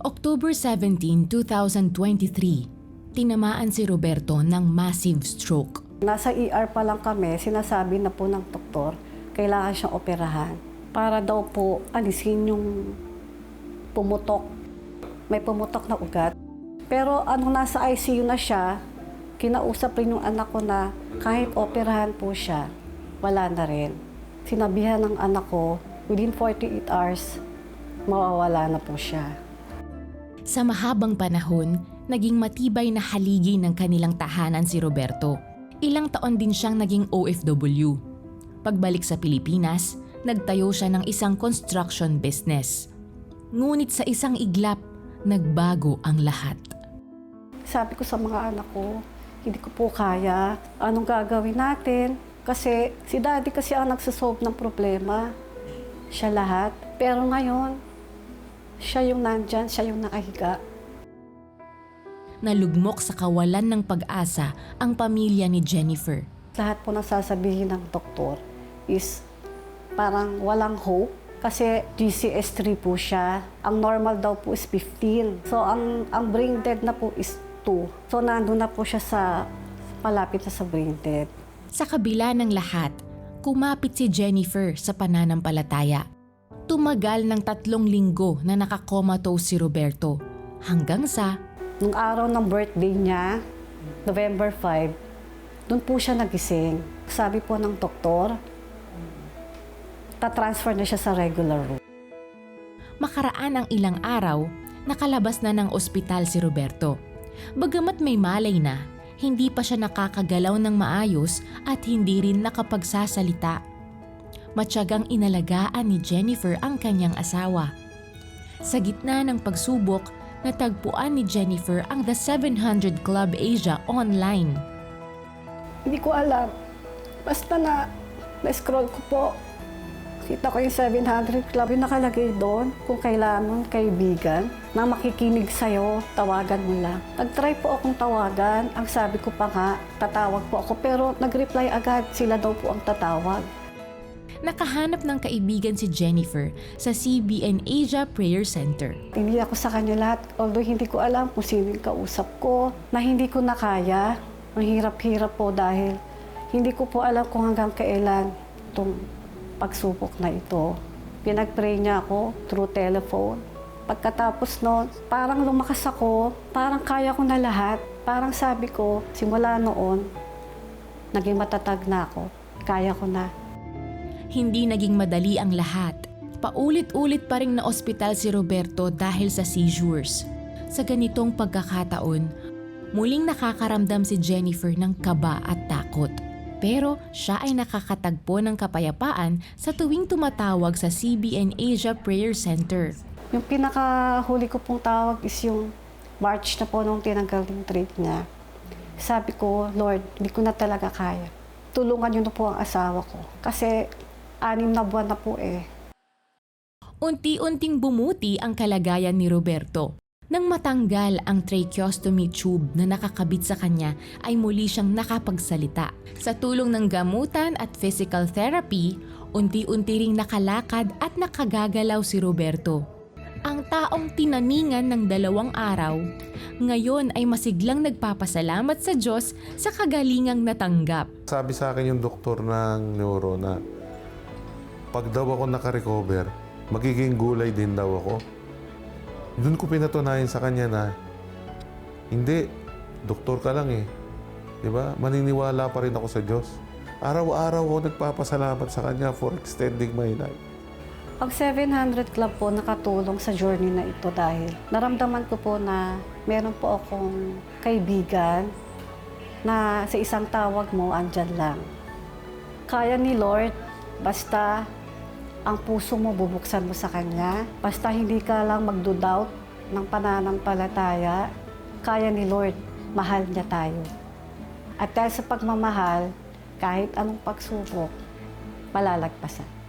October 17, 2023, tinamaan si Roberto ng massive stroke. Nasa ER pa lang kami, sinasabi na po ng doktor, kailangan siyang operahan para daw po alisin yung pumutok. May pumutok na ugat. Pero anong nasa ICU na siya, kinausap rin yung anak ko na kahit operahan po siya, wala na rin. Sinabihan ng anak ko, within 48 hours, mawawala na po siya. Sa mahabang panahon, naging matibay na haligi ng kanilang tahanan si Roberto. Ilang taon din siyang naging OFW. Pagbalik sa Pilipinas, nagtayo siya ng isang construction business. Ngunit sa isang iglap, nagbago ang lahat. Sabi ko sa mga anak ko, hindi ko po kaya. Anong gagawin natin? Kasi si daddy kasi ang nagsasolve ng problema. Siya lahat. Pero ngayon, siya yung nandyan, siya yung nakahiga. Nalugmok sa kawalan ng pag-asa ang pamilya ni Jennifer. Lahat po nasasabihin ng doktor is parang walang hope. Kasi GCS3 po siya. Ang normal daw po is 15. So, ang, ang brain dead na po is 2. So, nandun na po siya sa palapit na sa brain dead. Sa kabila ng lahat, kumapit si Jennifer sa pananampalataya. Tumagal ng tatlong linggo na nakakomatose si Roberto hanggang sa Nung araw ng birthday niya, November 5, doon po siya nagising. Sabi po ng doktor, tatransfer na siya sa regular room. makaraan ang ilang araw, nakalabas na ng ospital si Roberto. Bagamat may malay na, hindi pa siya nakakagalaw ng maayos at hindi rin nakapagsasalita. Matyagang inalagaan ni Jennifer ang kanyang asawa. Sa gitna ng pagsubok, natagpuan ni Jennifer ang The 700 Club Asia online. Hindi ko alam. Basta na, na-scroll ko po. Kita ko yung 700 Club, yung nakalagay doon. Kung kailangan kaibigan na makikinig sa'yo, tawagan mo lang. Nag-try po akong tawagan. Ang sabi ko pa nga, tatawag po ako. Pero nag-reply agad, sila daw po ang tatawag. Nakahanap ng kaibigan si Jennifer sa CBN Asia Prayer Center. Hindi ako sa kanya lahat, although hindi ko alam kung sino yung kausap ko, na hindi ko na kaya. Ang hirap-hirap po dahil hindi ko po alam kung hanggang kailan itong pagsubok na ito. Pinag-pray niya ako through telephone. Pagkatapos noon, parang lumakas ako, parang kaya ko na lahat. Parang sabi ko, simula noon, naging matatag na ako. Kaya ko na. Hindi naging madali ang lahat. Paulit-ulit pa rin na ospital si Roberto dahil sa seizures. Sa ganitong pagkakataon, muling nakakaramdam si Jennifer ng kaba at takot. Pero siya ay nakakatagpo ng kapayapaan sa tuwing tumatawag sa CBN Asia Prayer Center. Yung pinakahuli ko pong tawag is yung March na po nung tinanggal yung treat niya. Sabi ko, Lord, hindi ko na talaga kaya. Tulungan niyo na po ang asawa ko. Kasi anim na buwan na po eh. Unti-unting bumuti ang kalagayan ni Roberto. Nang matanggal ang tracheostomy tube na nakakabit sa kanya ay muli siyang nakapagsalita. Sa tulong ng gamutan at physical therapy, unti-unti ring nakalakad at nakagagalaw si Roberto. Ang taong tinaningan ng dalawang araw, ngayon ay masiglang nagpapasalamat sa Diyos sa kagalingang natanggap. Sabi sa akin yung doktor ng neuro na pag daw ako nakarecover, magiging gulay din daw ako. Doon ko pinatunayan sa kanya na hindi, doktor ka lang eh. Ba? Maniniwala pa rin ako sa Diyos. Araw-araw ako nagpapasalamat sa Kanya for extending my life. Ang 700 Club po nakatulong sa journey na ito dahil naramdaman ko po na meron po akong kaibigan na sa isang tawag mo, andyan lang. Kaya ni Lord, basta ang puso mo bubuksan mo sa Kanya, basta hindi ka lang magdo-doubt ng pananampalataya, kaya ni Lord, mahal niya tayo. At dahil sa pagmamahal, kahit anong pagsubok, malalagpasan.